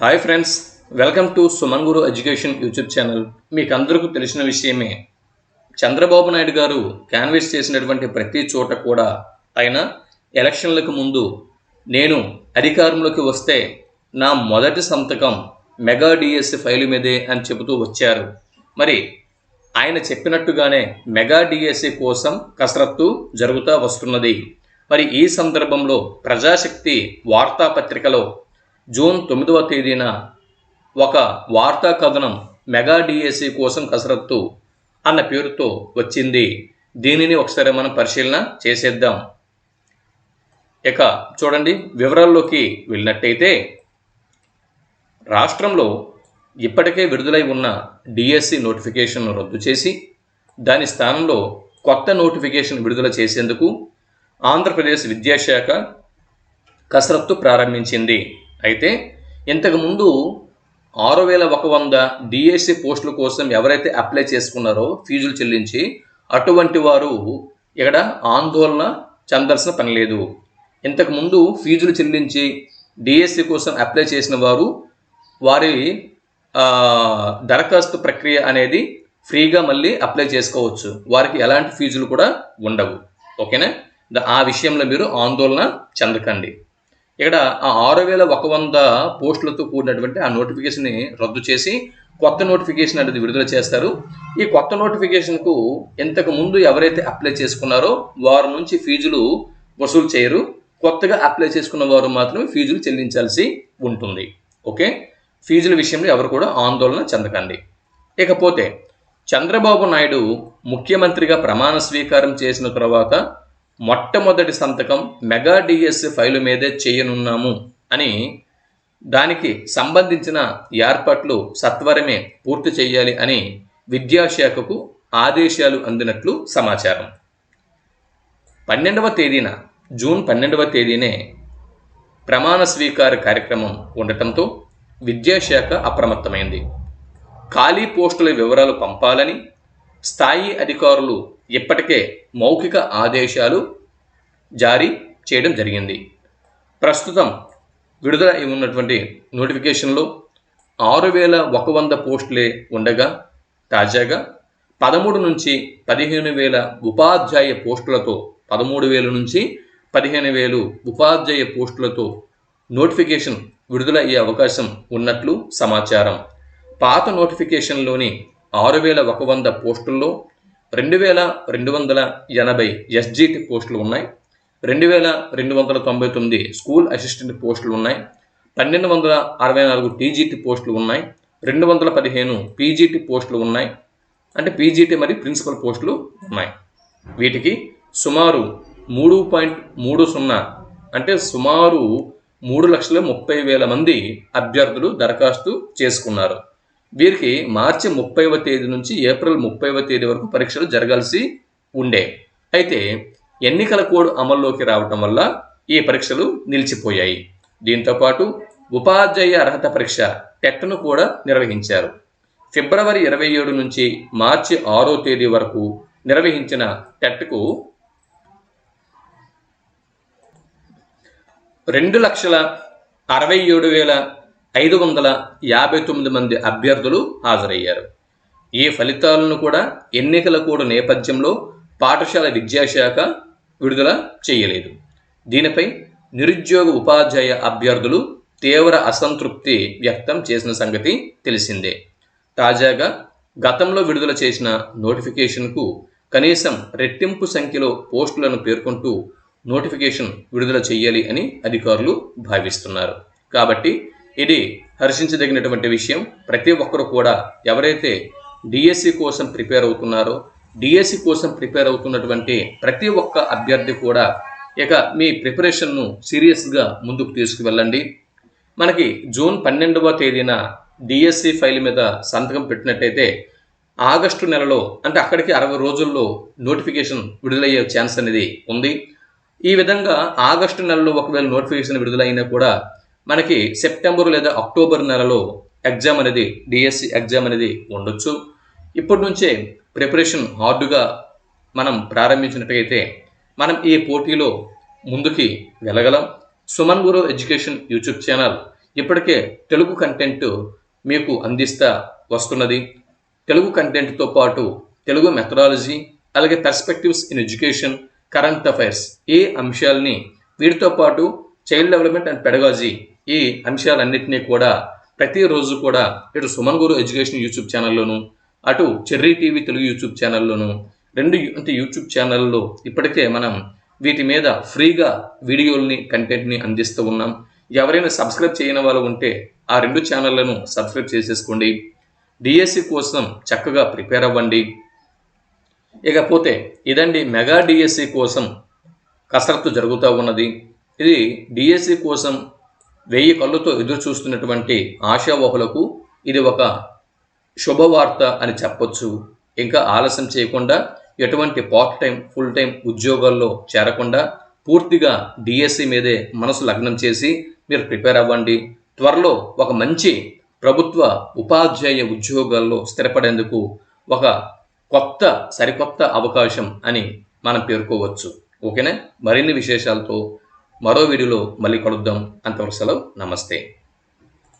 Hi friends welcome to Suman Guru education YouTube channel. మీకు అందరికీ తెలిసిన విషయమే చంద్రబాబు నాయుడు గారు క్యాన్వెస్ చేసినటువంటి ప్రతి చోట కూడా ఆయన ఎలక్షన్లకు ముందు నేను అధికారంలోకి వస్తే నా మొదటి సంతకం మెగా డిఎస్సి ఫైలు మీదే అని చెబుతూ వచ్చారు. మరి ఆయన చెప్పినట్టుగానే మెగా డిఎస్సి కోసం కసరత్తు జరుగుతూ వస్తున్నది. మరి ఈ సందర్భంలో ప్రజాశక్తి వార్తాపత్రికలో జూన్ తొమ్మిదవ తేదీన ఒక వార్తా కథనం మెగా డిఎస్సి కోసం కసరత్తు అన్న పేరుతో వచ్చింది. దీనిని ఒకసారి మనం పరిశీలన చేసేద్దాం. ఇక చూడండి వివరాల్లోకి వెళ్ళినట్టయితే రాష్ట్రంలో ఇప్పటికే విడుదలై ఉన్న డిఎస్సి నోటిఫికేషన్ను రద్దు చేసి దాని స్థానంలో కొత్త నోటిఫికేషన్ విడుదల చేసేందుకు ఆంధ్రప్రదేశ్ విద్యాశాఖ కసరత్తు ప్రారంభించింది. అయితే ఇంతకుముందు ఆరు వేల ఒక వంద డిఎస్సి పోస్టుల కోసం ఎవరైతే అప్లై చేసుకున్నారో ఫీజులు చెల్లించి అటువంటి వారు ఇక్కడ ఆందోళన చెందాల్సిన పని లేదు. ఇంతకుముందు ఫీజులు చెల్లించి డిఎస్సి కోసం అప్లై చేసిన వారు వారి దరఖాస్తు ప్రక్రియ అనేది ఫ్రీగా మళ్ళీ అప్లై చేసుకోవచ్చు. వారికి ఎలాంటి ఫీజులు కూడా ఉండవు. ఓకేనా? ఆ విషయంలో మీరు ఆందోళన చెందకండి. ఇక్కడ ఆ ఆరు వేల ఒక వంద పోస్టులతో కూడినటువంటి ఆ నోటిఫికేషన్ని రద్దు చేసి కొత్త నోటిఫికేషన్ అనేది విడుదల చేస్తారు. ఈ కొత్త నోటిఫికేషన్కు ఇంతకు ముందు ఎవరైతే అప్లై చేసుకున్నారో వారి నుంచి ఫీజులు వసూలు చేయరు. కొత్తగా అప్లై చేసుకున్న వారు మాత్రమే ఫీజులు చెల్లించాల్సి ఉంటుంది. ఓకే? ఫీజుల విషయంలో ఎవరు కూడా ఆందోళన చెందకండి. ఇకపోతే చంద్రబాబు నాయుడు ముఖ్యమంత్రిగా ప్రమాణ స్వీకారం చేసిన తర్వాత మొట్టమొదటి సంతకం మెగా డిఎస్సి ఫైలు మీదే చేయనున్నాము అని దానికి సంబంధించిన ఏర్పాట్లు సత్వరమే పూర్తి చేయాలి అని విద్యాశాఖకు ఆదేశాలు అందినట్లు సమాచారం. పన్నెండవ తేదీన జూన్ పన్నెండవ తేదీనే ప్రమాణ స్వీకార కార్యక్రమం ఉండటంతో విద్యాశాఖ అప్రమత్తమైంది. ఖాళీ పోస్టుల వివరాలు పంపాలని స్థాయి అధికారులు ఇప్పటికే మౌఖిక ఆదేశాలు జారీ చేయడం జరిగింది. ప్రస్తుతం విడుదల అయి ఉన్నటువంటి నోటిఫికేషన్లో ఆరు వేల ఒక వంద పోస్టులే ఉండగా తాజాగా పదమూడు నుంచి పదిహేను వేల ఉపాధ్యాయ పోస్టులతో పదమూడు వేల నుంచి పదిహేను వేలు ఉపాధ్యాయ పోస్టులతో నోటిఫికేషన్ విడుదల అయ్యే అవకాశం ఉన్నట్లు సమాచారం. పాత నోటిఫికేషన్లోని ఆరు వేల ఒక వంద పోస్టుల్లో రెండు వేల రెండు వందల ఎనభై ఎస్జిటి పోస్టులు ఉన్నాయి. రెండు వేల రెండు వందల తొంభై తొమ్మిది స్కూల్ అసిస్టెంట్ పోస్టులు ఉన్నాయి. పన్నెండు వందల అరవై నాలుగు టీజీటీ పోస్టులు ఉన్నాయి. రెండు వందల పదిహేను పీజీటీ పోస్టులు ఉన్నాయి. అంటే పీజీటీ మరియు ప్రిన్సిపల్ పోస్టులు ఉన్నాయి. వీటికి సుమారు మూడు పాయింట్ మూడు సున్నా అంటే సుమారు మూడు లక్షల ముప్పై వేల మంది అభ్యర్థులు దరఖాస్తు చేసుకున్నారు. వీరికి మార్చి ముప్పైవ తేదీ నుంచి ఏప్రిల్ ముప్పైవ తేదీ వరకు పరీక్షలు జరగాల్సి ఉండే. అయితే ఎన్నికల కోడ్ అమల్లోకి రావటం వల్ల ఈ పరీక్షలు నిలిచిపోయాయి. దీంతోపాటు ఉపాధ్యాయ అర్హత పరీక్ష టెట్ను కూడా నిర్వహించారు. ఫిబ్రవరి ఇరవై ఏడు నుంచి మార్చి ఆరో తేదీ వరకు నిర్వహించిన టెట్కు రెండు లక్షల అరవై ఏడు వేల ఐదు వందల యాభై తొమ్మిది మంది అభ్యర్థులు హాజరయ్యారు. ఈ ఫలితాలను కూడా ఎన్నికల కోడ్ నేపథ్యంలో పాఠశాల విద్యాశాఖ విడుదల చేయలేదు. దీనిపై నిరుద్యోగ ఉపాధ్యాయ అభ్యర్థులు తీవ్ర అసంతృప్తి వ్యక్తం చేసిన సంగతి తెలిసిందే. తాజాగా గతంలో విడుదల చేసిన నోటిఫికేషన్కు కనీసం రెట్టింపు సంఖ్యలో పోస్టులను పేర్కొంటూ నోటిఫికేషన్ విడుదల చేయాలి అని అధికారులు భావిస్తున్నారు. కాబట్టి ఇది హర్షించదగినటువంటి విషయం. ప్రతి ఒక్కరు కూడా ఎవరైతే డిఎస్సి కోసం ప్రిపేర్ అవుతున్నారో డిఎస్సి కోసం ప్రిపేర్ అవుతున్నటువంటి ప్రతి ఒక్క అభ్యర్థి కూడా ఇక మీ ప్రిపరేషన్ను సీరియస్గా ముందుకు తీసుకువెళ్ళండి. మనకి జూన్ పన్నెండవ తేదీన డిఎస్సి ఫైల్ మీద సంతకం పెట్టినట్టయితే ఆగస్టు నెలలో అంటే అక్కడికి అరవై రోజుల్లో నోటిఫికేషన్ విడుదలయ్యే ఛాన్స్ అనేది ఉంది. ఈ విధంగా ఆగస్టు నెలలో ఒకవేళ నోటిఫికేషన్ విడుదలైనా కూడా మనకి సెప్టెంబర్ లేదా అక్టోబర్ నెలలో ఎగ్జామ్ అనేది డిఎస్సి ఎగ్జామ్ అనేది ఉండొచ్చు. ఇప్పటి నుంచే ప్రిపరేషన్ హార్డ్గా మనం ప్రారంభించినట్టయితే మనం ఈ పోటీలో ముందుకి వెళ్ళగలం. Suman Guru education YouTube channel ఇప్పటికే తెలుగు కంటెంట్ మీకు అందిస్తా వస్తున్నది. తెలుగు కంటెంట్తో పాటు తెలుగు మెథడాలజీ అలాగే perspectives in education current affairs ఈ అంశాలని వీటితో పాటు చైల్డ్ డెవలప్మెంట్ అండ్ పెడగాజీ ఈ అంశాలన్నింటినీ కూడా ప్రతిరోజు కూడా ఇటు సుమన్ గురు ఎడ్యుకేషన్ యూట్యూబ్ ఛానల్లోను అటు చెర్రీ టీవీ తెలుగు యూట్యూబ్ ఛానల్లోను రెండు అంటే యూట్యూబ్ ఛానల్లో ఇప్పటికే మనం వీటి మీద ఫ్రీగా వీడియోల్ని కంటెంట్ని అందిస్తూ ఉన్నాం. ఎవరైనా సబ్స్క్రైబ్ చేయని వాళ్ళు ఉంటే ఆ రెండు ఛానళ్ళను సబ్స్క్రైబ్ చేసేసుకోండి. డిఎస్సి కోసం చక్కగా ప్రిపేర్ అవ్వండి. ఇకపోతే ఇదండి మెగా డిఎస్సి కోసం కసరత్తు జరుగుతూ ఉన్నది. ఇది డిఎస్సి కోసం వెయ్యి కళ్ళుతో ఎదురు చూస్తున్నటువంటి ఆశావహులకు ఇది ఒక శుభవార్త అని చెప్పొచ్చు. ఇంకా ఆలస్యం చేయకుండా ఎటువంటి పార్ట్ టైం ఫుల్ టైం ఉద్యోగాల్లో చేరకుండా పూర్తిగా డిఎస్సి మీదే మనసు లగ్నం చేసి మీరు ప్రిపేర్ అవ్వండి. త్వరలో ఒక మంచి ప్రభుత్వ ఉపాధ్యాయ ఉద్యోగాల్లో స్థిరపడేందుకు ఒక కొత్త సరికొత్త అవకాశం అని మనం పేర్కోవచ్చు. ఓకేనా? మరిన్ని విశేషాలతో మరో వీడియోలో మళ్ళీ కలుద్దాం. అంతవరకు సెలవు. నమస్తే.